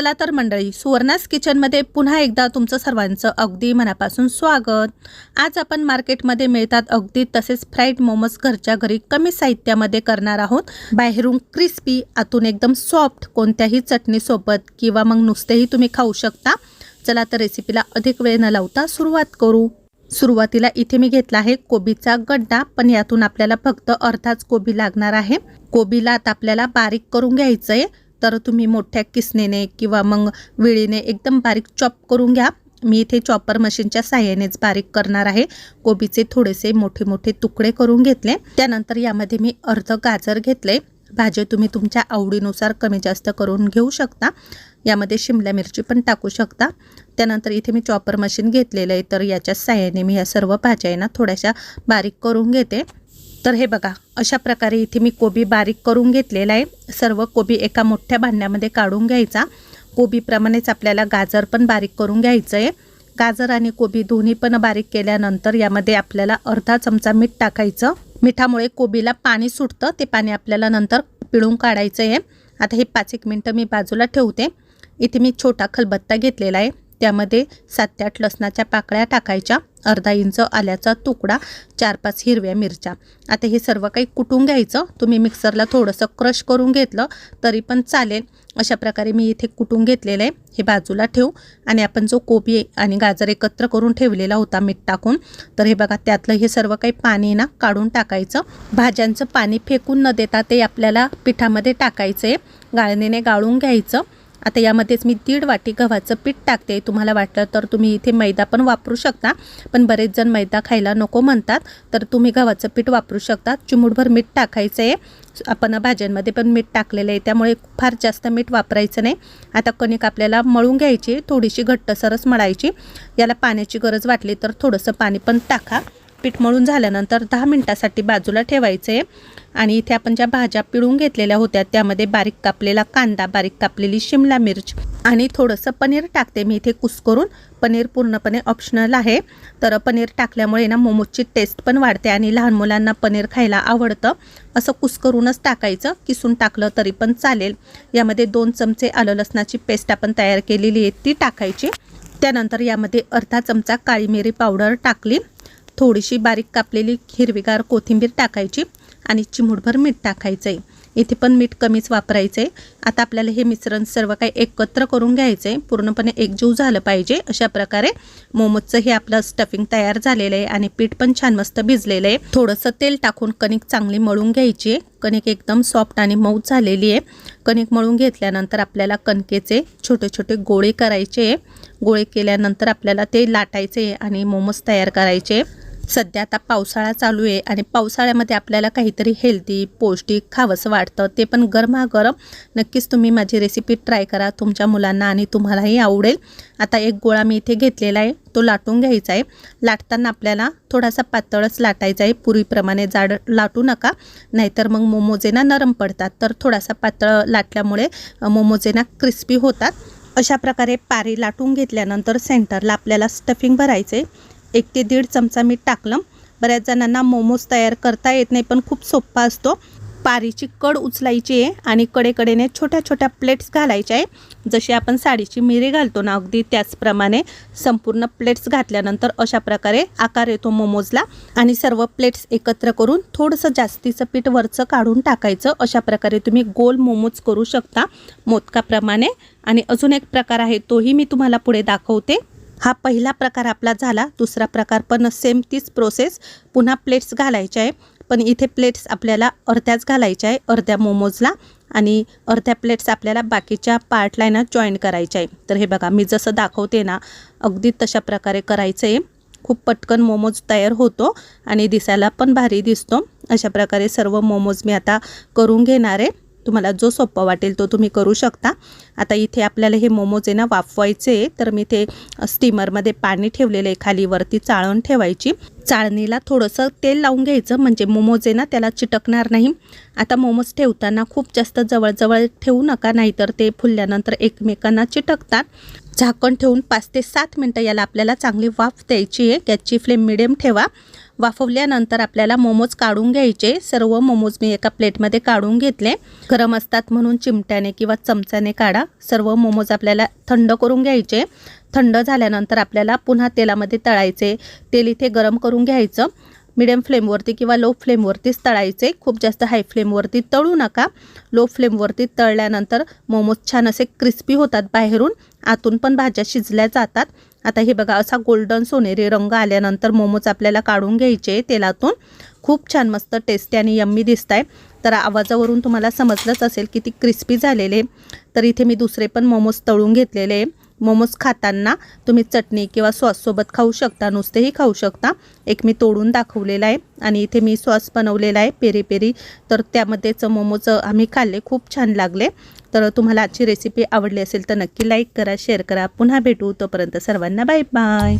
चला तर मंडळी सुवर्णास किचनमध्ये पुन्हा एकदा तुमचं सर्वांचं अगदी मनापासून स्वागत. आज आपण मार्केटमध्ये मिळतात अगदी तसेच फ्राईड मोमोज घरच्या घरी कमी साहित्यामध्ये करणार आहोत. बाहेरून क्रिस्पी आतून एकदम सॉफ्ट कोणत्याही चटणीसोबत किंवा मग नुसतेही तुम्ही खाऊ शकता. चला तर रेसिपीला अधिक वेळ न लावता सुरुवात करू. सुरुवातीला इथे मी घेतला आहे कोबीचा गड्डा पण यातून आपल्याला फक्त अर्धाच कोबी लागणार आहे. कोबीला आता आपल्याला बारीक करून घ्यायचं आहे तर तुम्ही मोठ्या किसनेने किंवा मग विळीने एकदम बारीक चॉप करून घ्या. मी इथे चॉपर मशीनच्या साह्यानेच बारीक करणार आहे. कोबीचे थोडेसे मोठे मोठे तुकडे करून घेतले. त्यानंतर यामध्ये मी अर्ध गाजर घेतले. भाज्या तुम्ही तुमच्या आवडीनुसार कमी जास्त करून घेऊ शकता. यामध्ये शिमला मिरची पण टाकू शकता. त्यानंतर इथे मी चॉपर मशीन घेतलेलं आहे. तर याच्या साह्याने मी या सर्व भाज्या आहे ना थोड्याशा बारीक करून घेते. तर हे बघा अशा प्रकारे इथे मी कोबी बारीक करून घेतलेला आहे. सर्व कोबी एका मोठ्या भांड्यामध्ये काढून घ्यायचा. कोबीप्रमाणेच आपल्याला गाजर पण बारीक करून घ्यायचं आहे गाजर आणि कोबी दोन्ही पण बारीक केल्यानंतर यामध्ये आपल्याला अर्धा चमचा मीठ टाकायचं. मिठामुळे कोबीला पाणी सुटतं ते पाणी आपल्याला नंतर पिळून काढायचं आहे आता हे पाच एक मिनटं मी बाजूला ठेवते. इथे मी छोटा खलबत्ता घेतलेला आहे. त्यामध्ये सात ते आठ लसणाच्या पाकळ्या टाकायच्या. अर्धा इंच आल्याचा तुकडा चार पाच हिरव्या मिरच्या. आता हे सर्व काही कुटून घ्यायचं. तुम्ही मिक्सरला थोडंसं क्रश करून घेतलं तरी पण चालेल. अशा प्रकारे मी इथे कुटून घेतलेलं आहे. हे बाजूला ठेवू. आणि आपण जो कोबी आणि गाजर एकत्र करून ठेवलेला होता मीठ टाकून तर हे बघा त्यातलं हे सर्व काही पाणी ना काढून टाकायचं. भाज्यांचं पाणी फेकून न देता ते आपल्याला पिठामध्ये टाकायचं आहे गाळणीने गाळून घ्यायचं. आता यामध्येच मी दीड वाटी गव्हाचं पीठ टाकते. तुम्हाला वाटलं तर तुम्ही इथे मैदा पण वापरू शकता पण बरेच जण मैदा खायला नको म्हणतात. तर तुम्ही गव्हाचं पीठ वापरू शकता. चिमूटभर मीठ टाकायचं आहे आपण भाज्यांमध्ये पण मीठ टाकलेलं आहे त्यामुळे फार जास्त मीठ वापरायचं नाही. आता कणिक आपल्याला मळून घ्यायची थोडीशी घट्टसरच मळायची. याला पाण्याची गरज वाटली तर थोडंसं पाणी पण टाका. पीठ मळून झाल्यानंतर दहा मिनटासाठी बाजूला ठेवायचे. आणि इथे आपण ज्या भाज्या पिळून घेतलेल्या होत्या त्यामध्ये बारीक कापलेला कांदा बारीक कापलेली शिमला मिर्च आणि थोडंसं पनीर टाकते. मी इथे कुस्करून पनीर पूर्णपणे ऑप्शनल आहे. तर पनीर टाकल्यामुळे ना मोमोजची टेस्ट पण वाढते आणि लहान मुलांना पनीर खायला आवडतं. असं कुस्करूनच टाकायचं. किसून टाकलं तरी पण चालेल. यामध्ये दोन चमचे आलं लसणाची पेस्ट आपण तयार केलेली आहे ती टाकायची. त्यानंतर यामध्ये अर्धा चमचा काळी मिरी पावडर टाकली. थोडीशी बारीक कापलेली हिरवीगार कोथिंबीर टाकायची आणि चिमूटभर मीठ टाकायचं आहे इथे पण मीठ कमीच वापरायचं आहे आता आपल्याला हे मिश्रण सर्व काही एकत्र करून घ्यायचं आहे पूर्णपणे एकजीव झालं पाहिजे. अशा प्रकारे मोमोजचं हे आपलं स्टफिंग तयार झालेलं आहे आणि पीठ पण छान मस्त भिजलेलं आहे. थोडंसं तेल टाकून कणिक चांगली मळून घ्यायची आहे. कणिक एकदम सॉफ्ट आणि मऊ झालेली आहे. कणिक मळून घेतल्यानंतर आपल्याला कणकेचे छोटे छोटे गोळे करायचे गोळे केल्यानंतर आपल्याला ते लाटायचे आणि मोमोज तयार करायचे सध्या आता पावसाळा चालू आहे आणि पावसाळ्यामध्ये आपल्याला काहीतरी हेल्दी पौष्टिक खावंसं वाटतं. ते पण गरमागरम. नक्कीच तुम्ही माझी रेसिपी ट्राय करा. तुमच्या मुलांना आणि तुम्हालाही आवडेल. आता एक गोळा मी इथे घेतलेला आहे. तो लाटून घ्यायचा आहे. लाटताना आपल्याला थोडासा पातळच लाटायचा आहे. पुरीप्रमाणे जाड लाटू नका. नाहीतर मग मोमोजेना नरम पडतात. तर थोडासा पातळ लाटल्यामुळे मोमोजेना क्रिस्पी होतात. अशा प्रकारे पारी लाटून घेतल्यानंतर सेंटरला आपल्याला स्टफिंग भरायचे एक ते दीड चमचा मीठ टाकलं. बऱ्याच जणांना मोमोज तयार करता येत नाही पण खूप सोप्पा असतो. पारीची कड उचलायची आहे आणि कडेकडेने छोट्या छोट्या प्लेट्स घालायच्या आहे. जशी आपण साडीची मिरी घालतो ना अगदी त्याचप्रमाणे संपूर्ण प्लेट्स घातल्यानंतर अशा प्रकारे आकार येतो मोमोजला. आणि सर्व प्लेट्स एकत्र करून थोडंसं जास्तीचं पीठ वरचं काढून टाकायचं. अशा प्रकारे तुम्ही गोल मोमोज करू शकता मोदकाप्रमाणे. आणि अजून एक प्रकार आहे तोही मी तुम्हाला पुढे दाखवते. हा पहिला प्रकार आपला झाला दुसरा प्रकार पण सेम तीच प्रोसेस पुन्हा प्लेट्स घालायच्या आहे पण इथे प्लेट्स आपल्याला अर्ध्याच घालायच्या आहे अर्ध्या मोमोजला आणि अर्ध्या प्लेट्स आपल्याला बाकीच्या पार्टला ना जॉईन करायच्या आहे. तर हे बघा मी जसं दाखवते ना अगदी तशा प्रकारे करायचं आहे. खूप पटकन मोमोज तयार होतो आणि दिसायला पण भारी दिसतो. अशा प्रकारे सर्व मोमोज मी आता करून घेणार आहे. तुम्हाला जो सोपा वाटेल तो तुम्ही करू शकता. आता इथे आपल्याला हे मोमोज आहे ना वाफवायचे तर मी ते स्टीमरमध्ये पाणी ठेवलेलं आहे. खाली वरती चाळण ठेवायची. चाळणीला थोडंसं तेल लावून घ्यायचं. म्हणजे मोमोज आहे ना त्याला चिटकणार नाही. आता मोमोज ठेवताना खूप जास्त जवळजवळ ठेवू नका. नाहीतर ते फुलल्यानंतर एकमेकांना चिटकतात. झाकण ठेवून पाच ते सात मिनटं याला आपल्याला चांगली वाफ द्यायची आहे. गॅसची फ्लेम मिडियम ठेवा. वाफवल्यानंतर आपल्याला मोमोज काढून घ्यायचे. सर्व मोमोज मी एका प्लेटमध्ये काढून घेतले. गरम असतात म्हणून चिमट्याने किंवा चमच्याने काढा. सर्व मोमोज आपल्याला थंड करून घ्यायचे. थंड झाल्यानंतर आपल्याला पुन्हा तेलामध्ये तळायचे. तेल इथे गरम करून घ्यायचं. मिडियम फ्लेमवरती किंवा लो फ्लेमवरतीच तळायचे. खूप जास्त हाय फ्लेमवरती तळू नका. लो फ्लेमवरती तळल्यानंतर मोमोज छान असे क्रिस्पी होतात बाहेरून. आतून पण भाज्या शिजल्या जातात. आता हे बघा असा गोल्डन सोनेरी रंग आल्यानंतर मोमोज आपल्याला काढून घ्यायचे तेलातून. खूप छान मस्त टेस्टी आणि यम्मी दिसत आहे तर आवाजावरून तुम्हाला समजलंच असेल किती क्रिस्पी झालेले. तर इथे मी दुसरे पण मोमोज तळून घेतलेले. आहे मोमोज खाताना तुम्ही चटणी किंवा सॉससोबत खाऊ शकता नुसतेही खाऊ शकता. एक मी तोडून दाखवलेला आहे आणि इथे मी सॉस बनवलेला आहे पेरी पेरी. तर त्यामध्येच मोमोज आम्ही खाल्ले खूप छान लागले. तर तुम्हाला आजची रेसिपी आवडली असेल तर नक्की लाईक करा शेअर करा. पुन्हा भेटू तोपर्यंत सर्वांना बाय बाय